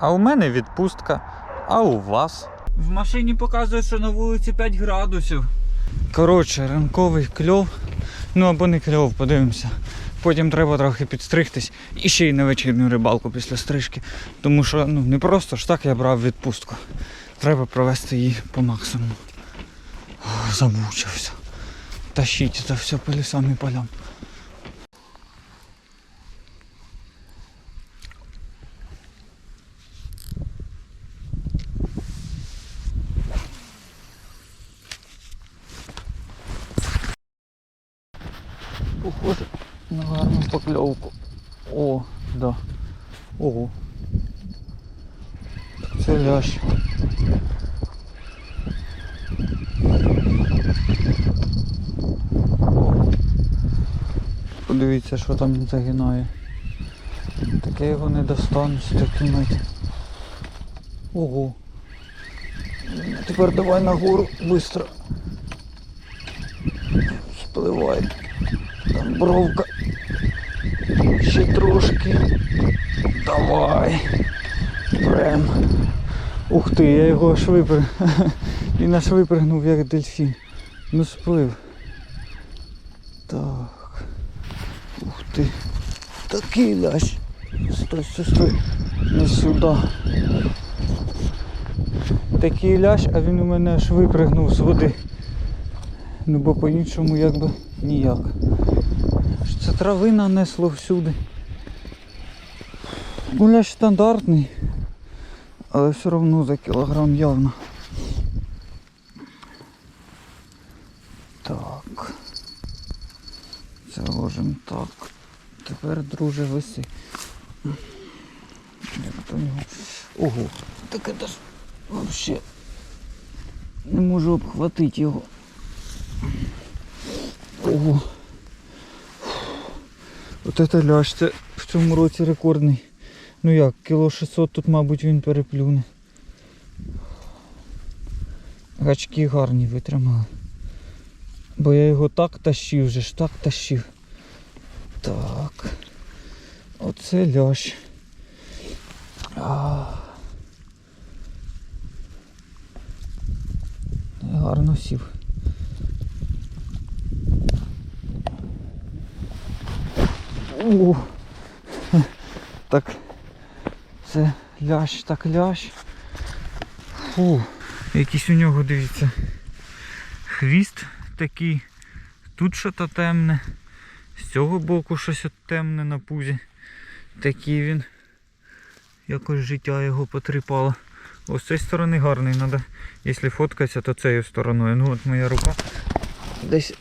А у мене відпустка. А у вас? В машині показує, що на вулиці 5 градусів. Коротше, ранковий кльов. Ну або не кльов, подивимося. Потім треба трохи підстригтись і ще й на вечірню рибалку після стрижки. Тому що ну, не просто ж так я брав відпустку. Треба провести її по максимуму. Замучився. Тащіть це все по лісам і полям. На гарну покльовку. О, да. Ого. Це лящ. Подивіться, що там загинає. Таке його не достану з ось. Ого. Тепер давай нагору швидко. Спливай. Там бровка. Ще трошки. Давай. Прям. Ух ти, я його аж виприг. Він аж випригнув як дельфін. Ну сплив. Так. Ух ти. Такий лящ. Стой, стой, стой. Не сюди. Такий лящ, а він у мене аж випригнув з води. Ну бо по-іншому якби ніяк. Трави нанесло всюди. Ну, лящ стандартний, але все одно за кілограм явно. Так. Це ложимо так. Тепер, друже, виси. Ого, так це ж вообще не можу обхватити його. Ого. От это ляж, це в цьому році рекордний. Ну як, кіло 600 тут, мабуть, він переплюне. Гачки гарні витримали. Бо я його так тащив вже ж, так тащив. Так. Оце лящ. А. Гарно сів. О, так це лящ, так лящ. Фу, якийсь у нього, дивіться, хвіст такий. Тут щось темне. З цього боку щось темне на пузі. Такий він. Якось життя його потріпало. Ось з цієї сторони гарний, треба, якщо фоткатися, то цією стороною. Ну от моя рука десь.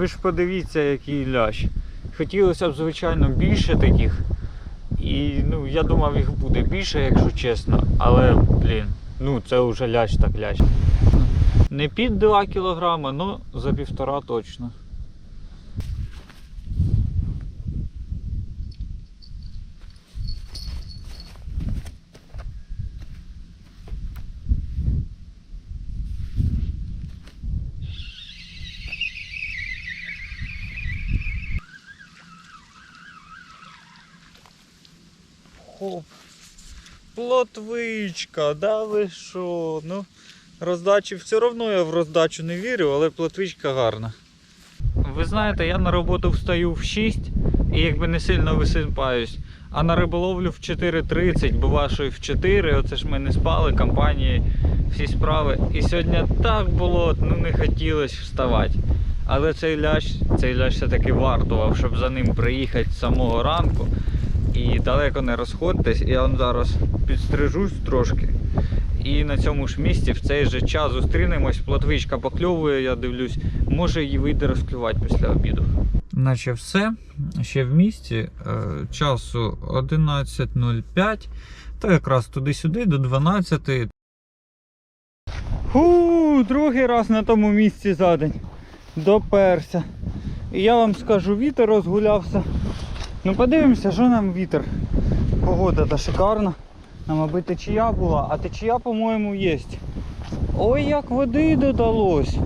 Ви ж подивіться, який лящ. Хотілося б, звичайно, більше таких. І ну, я думав, їх буде більше, якщо чесно. Але, блін, ну це вже лящ так лящ. Не під 2 кілограма, але за півтора точно. Хоп. Плотвичка, да ви що? Ну, роздачі все одно я в роздачу не вірю, але плотвичка гарна. Ви знаєте, я на роботу встаю в 6 і якби не сильно висипаюсь. А на риболовлю в 4.30, бува, що і в 4, оце ж ми не спали, компанії, всі справи. І сьогодні так було, ну не хотілося вставати. Але цей лящ, цей лящ все-таки вартував, щоб за ним приїхати з самого ранку. І далеко не розходьтесь. Я вам зараз підстрижусь трошки. І на цьому ж місці в цей же час зустрінемось. Плотвичка покльовує, я дивлюсь, може її вийде розклювати після обіду. Наче все. Ще в місті. Е, Часу 11.05. То якраз туди-сюди до 12. Ху, другий раз на тому місці за день. Доперся. І я вам скажу, вітер розгулявся. Ну подивимося, що нам вітер. Погода та шикарна. Нам аби течія була, а течія, по-моєму, є. Ой, як води додалось.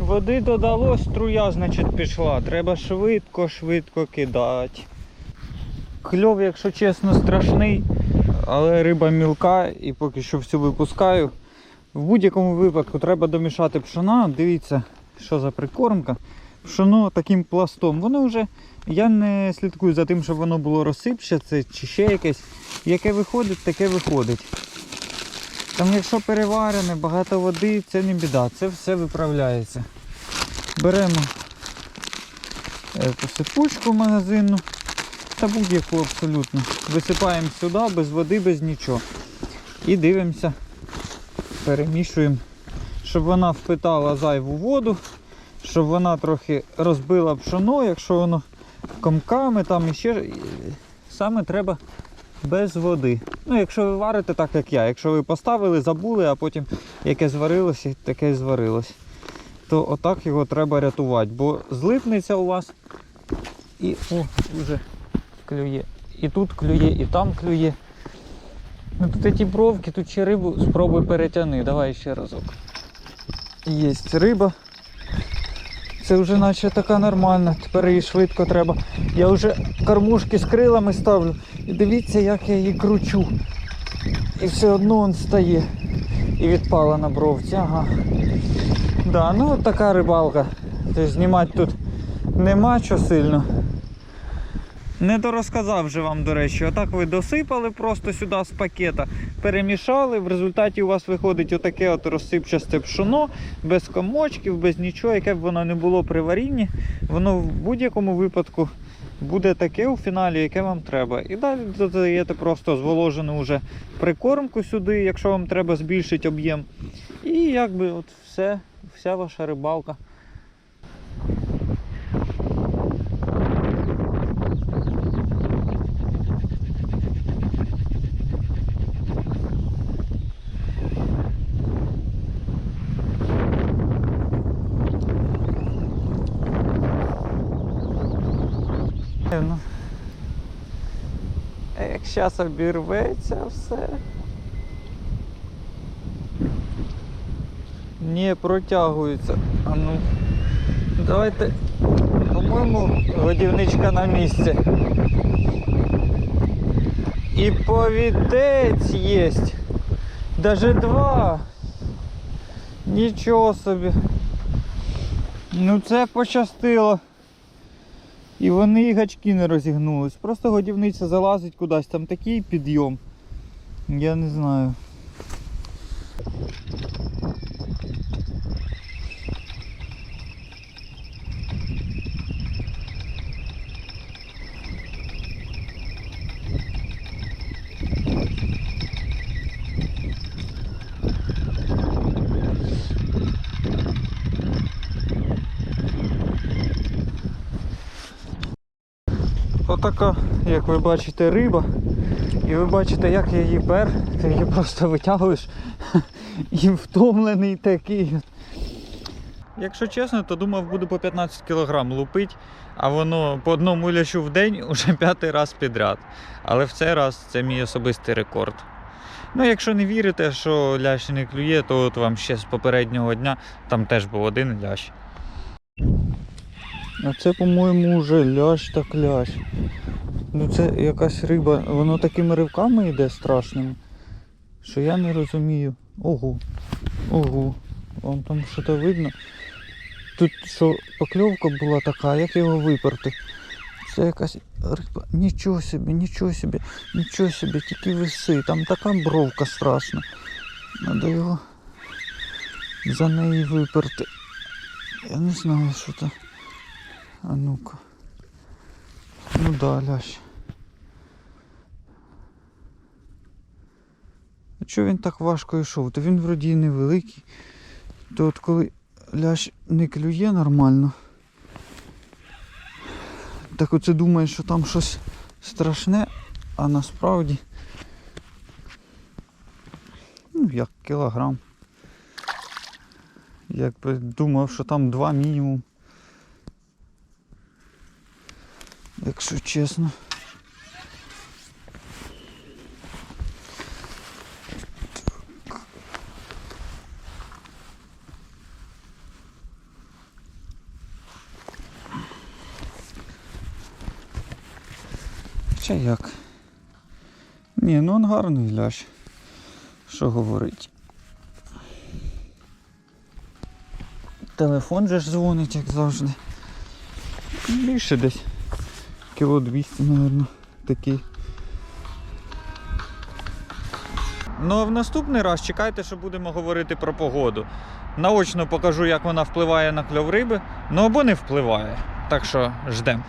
Води додалось, струя, значить, пішла. Треба швидко-швидко кидати. Кльов, якщо чесно, страшний, але риба мілка і поки що всю випускаю. В будь-якому випадку треба домішати пшона. Дивіться, що за прикормка. Пшоно таким пластом. Воно вже. Я не слідкую за тим, щоб воно було розсипчаце чи ще якесь. Яке виходить, таке виходить. Там якщо переварене, багато води, це не біда, це все виправляється. Беремо е, посипучку магазинну та будь-яку абсолютно. Висипаємо сюди без води, без нічого. І дивимося, перемішуємо, щоб вона впитала зайву воду, щоб вона трохи розбила пшоно, якщо воно комками там іще саме треба без води. Ну, якщо ви варите так, як я, якщо ви поставили, забули, а потім яке зварилося, таке і зварилось, то отак його треба рятувати, бо злипнеться у вас і о, вже клює. І тут клює, і там клює. Ну тут ті бровки, тут ще рибу спробуй перетяни. Давай ще разок. Є риба. Це вже наче така нормальна, тепер її швидко треба. Я вже кормушки з крилами ставлю. І дивіться, як я її кручу. І все одно він стає. І відпала на бровці. Ага. Да, ну от така рибалка. Тобто знімати тут нема що сильно. Не дорозказав же вам, до речі, отак ви досипали просто сюди з пакета, перемішали, в результаті у вас виходить отаке от розсипчасте пшоно, без комочків, без нічого, яке б воно не було при варінні, воно в будь-якому випадку буде таке у фіналі, яке вам треба. І далі додаєте просто зволожену вже прикормку сюди, якщо вам треба збільшити об'єм. І якби от все, вся ваша рибалка. Ну. Як зараз обірветься все. Не протягується. А ну. Давайте. По-моєму, годівничка на місці. І повідець є. Даже два. Нічого собі. Ну це пощастило. І вони і гачки не розігнулись. Просто годівниця залазить кудись, там такий підйом. Я не знаю. Отака, як ви бачите, риба. І ви бачите, як я її пер, ти її просто витягуєш і втомлений такий. Якщо чесно, то думав, буду по 15 кг лупити, а воно по одному лящу в день уже п'ятий раз підряд. Але в цей раз це мій особистий рекорд. Ну, якщо не вірите, що лящ не клює, то от вам ще з попереднього дня там теж був один лящ. А це, по-моєму, вже лящ так лящ. Ну це якась риба, воно такими ривками йде страшними, що я не розумію. Ого. Ого. Вам там що то видно. Тут що покльовка була така, як його виперти. Це якась риба. Нічого собі, нічого собі, нічого собі, тільки виси. Там така бровка страшна. Надо його за неї виперти. Я не знаю, що це. А ну-ка. Ну да, лящ. А чого він так важко йшов? То він вроді невеликий. То от коли лящ не клює нормально, так оце думає, що там щось страшне, а насправді ну як кілограм. Якби думав, що там два мінімум. якщо чесно. Чи як? Ні, ну он гарний ляж. Що говорить? Телефон же ж дзвонить, як завжди. Більше десь. Кіло 200, мабуть, такий. Ну а в наступний раз чекайте, що будемо говорити про погоду. Наочно покажу, як вона впливає на кльов риби, ну або не впливає. Так що ждемо.